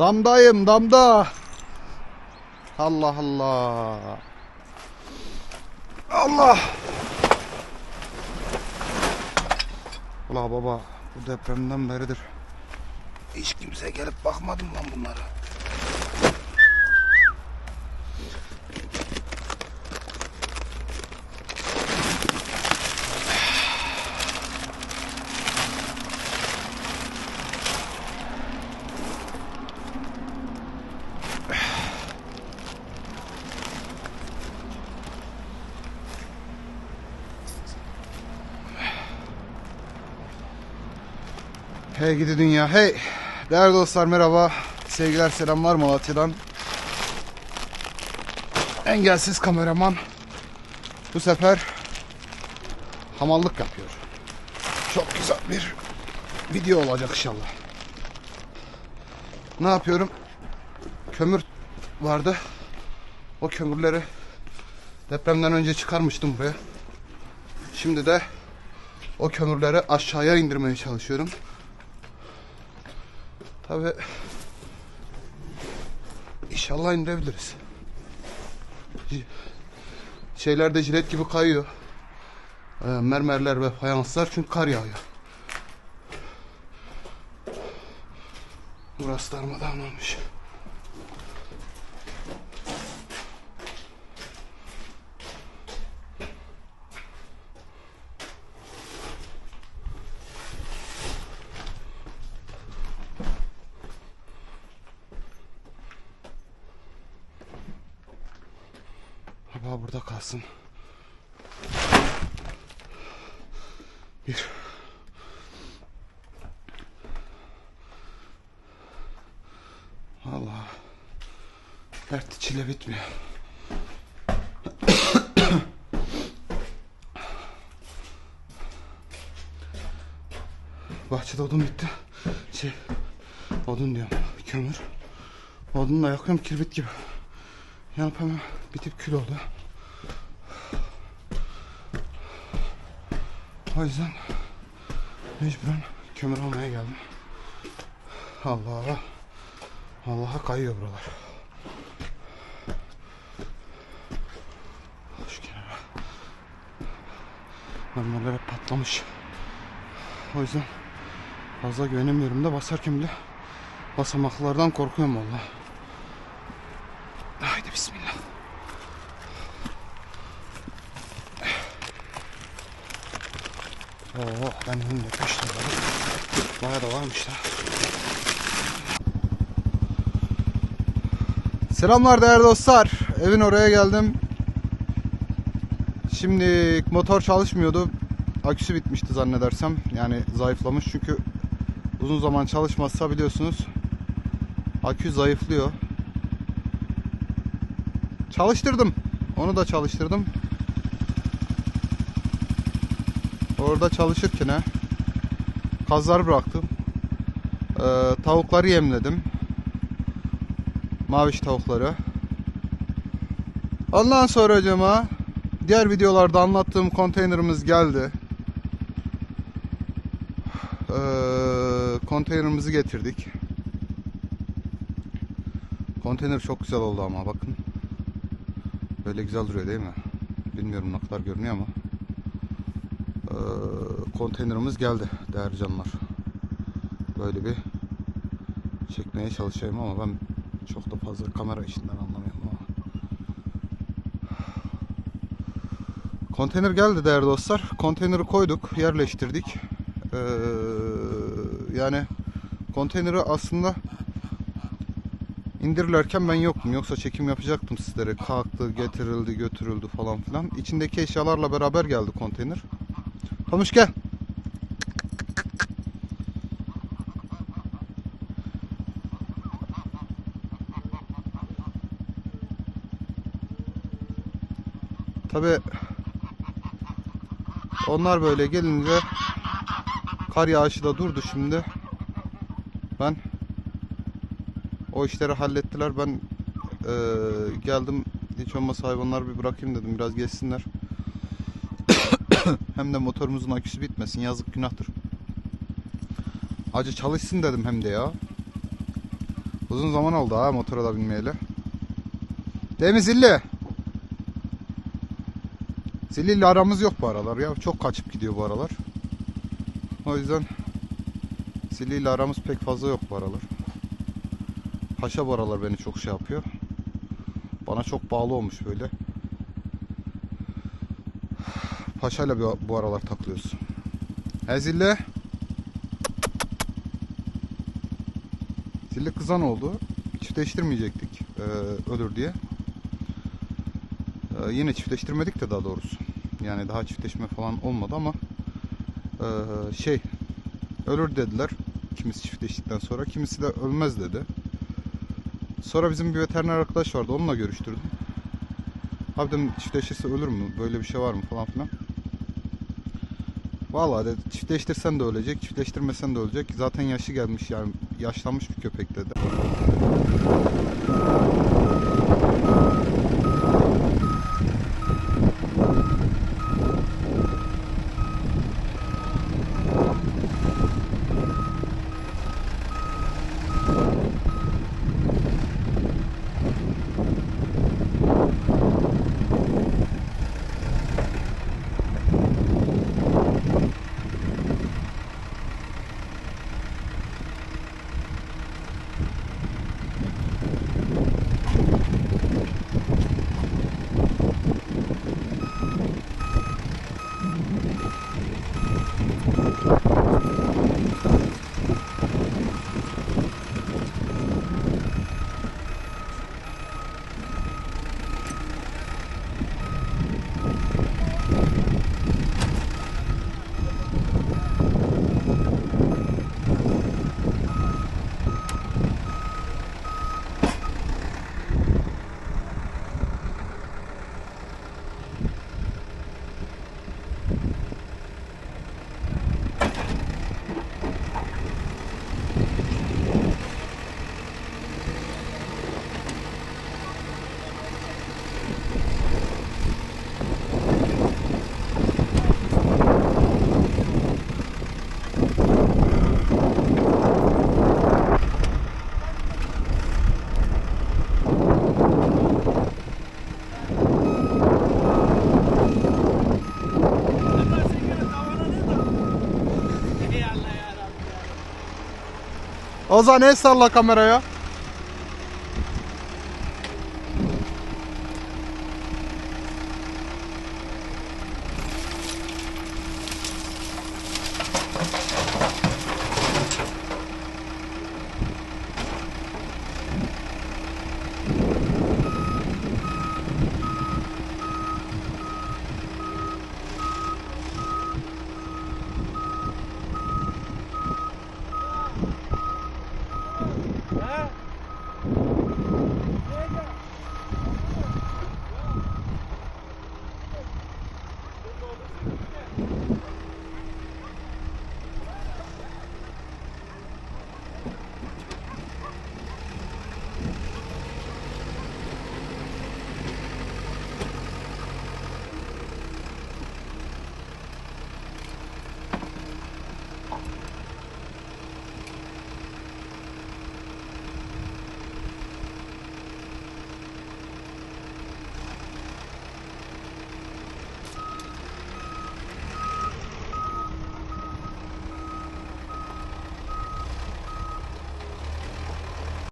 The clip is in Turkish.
Damdayım damda. Allah Allah. Allah. Ula baba bu depremden beridir. Hiç kimse gelip bakmadı mı lan bunlara? Hey gidi dünya hey. Değerli dostlar merhaba. Sevgiler selamlar Malatya'dan. Engelsiz kameraman. Bu sefer hamallık yapıyor. Çok güzel bir video olacak inşallah. Ne yapıyorum? Kömür vardı. O kömürleri depremden önce çıkarmıştım buraya. Şimdi de o kömürleri aşağıya indirmeye çalışıyorum. Tabi inşallah indirebiliriz. C- Şeyler de jilet gibi kayıyor. Ee, mermerler ve fayanslar çünkü kar yağıyor. Burası darmadağın olmuş. Baba burada kalsın. Bir. Allah. Dert içiyle bitmiyor. Bahçede odun bitti. Şey, odun diyorum, kömür. Odunla yakıyorum kirbit gibi. Yanıp hemen bitip kül oldu. O yüzden mecburen kömür almaya geldim. Allah Allah'a kayıyor buralar. Şu kenara. Mermerler hep patlamış. O yüzden fazla güvenemiyorum da basarken bile basamaklardan korkuyorum vallahi. Haydi bismillah. Oo, ben önümde kaç tane var? Bayağı da varmış da. Selamlar değerli dostlar. Evin oraya geldim. Şimdi motor çalışmıyordu. Aküsü bitmişti zannedersem. Yani zayıflamış çünkü uzun zaman çalışmazsa biliyorsunuz akü zayıflıyor. Çalıştırdım. Onu da çalıştırdım. Orada çalışırken he, kazlar bıraktım. Ee, tavukları yemledim. Maviş tavukları. Ondan sonra hocama diğer videolarda anlattığım konteynerimiz geldi. Ee, konteynerimizi getirdik. Konteyner çok güzel oldu ama bakın. Böyle güzel duruyor değil mi? Bilmiyorum ne kadar görünüyor ama. Ee, konteynerimiz geldi değerli canlar. Böyle bir çekmeye çalışayım ama ben çok da fazla kamera işinden anlamıyorum ama. Konteyner geldi değerli dostlar. Konteyneri koyduk, yerleştirdik. Ee, yani konteyneri aslında indirirlerken ben yoktum. Yoksa çekim yapacaktım sizlere. Kalktı, getirildi, götürüldü falan filan. İçindeki eşyalarla beraber geldi konteyner. Pamuş gel. Tabi onlar böyle gelince kar yağışı da durdu şimdi. Ben o işleri hallettiler. Ben eee, geldim hiç olmazsa hayvanlar bir bırakayım dedim biraz geçsinler. hem de motorumuzun aküsü bitmesin yazık günahtır. Acı çalışsın dedim hem de ya. Uzun zaman oldu ha motora da binmeyeli. Değil mi Zilli? Zilli ile aramız yok bu aralar ya. Çok kaçıp gidiyor bu aralar. O yüzden Zilli ile aramız pek fazla yok bu aralar. Paşa bu aralar beni çok şey yapıyor. Bana çok bağlı olmuş böyle. Paşa'yla bu- aralar takılıyoruz. He Zilli? Zilli kızan oldu. Çiftleştirmeyecektik e, ölür diye. E, yine çiftleştirmedik de daha doğrusu. Yani daha çiftleşme falan olmadı ama e, şey ölür dediler. Kimisi çiftleştikten sonra. Kimisi de ölmez dedi. Sonra bizim bir veteriner arkadaş vardı. Onunla görüştürdüm. Abi dedim çiftleşirse ölür mü? Böyle bir şey var mı falan filan. Vallahi dedi çiftleştirsen de ölecek, çiftleştirmesen de ölecek. Zaten yaşı gelmiş yani yaşlanmış bir köpek dedi. Ozan el salla kameraya.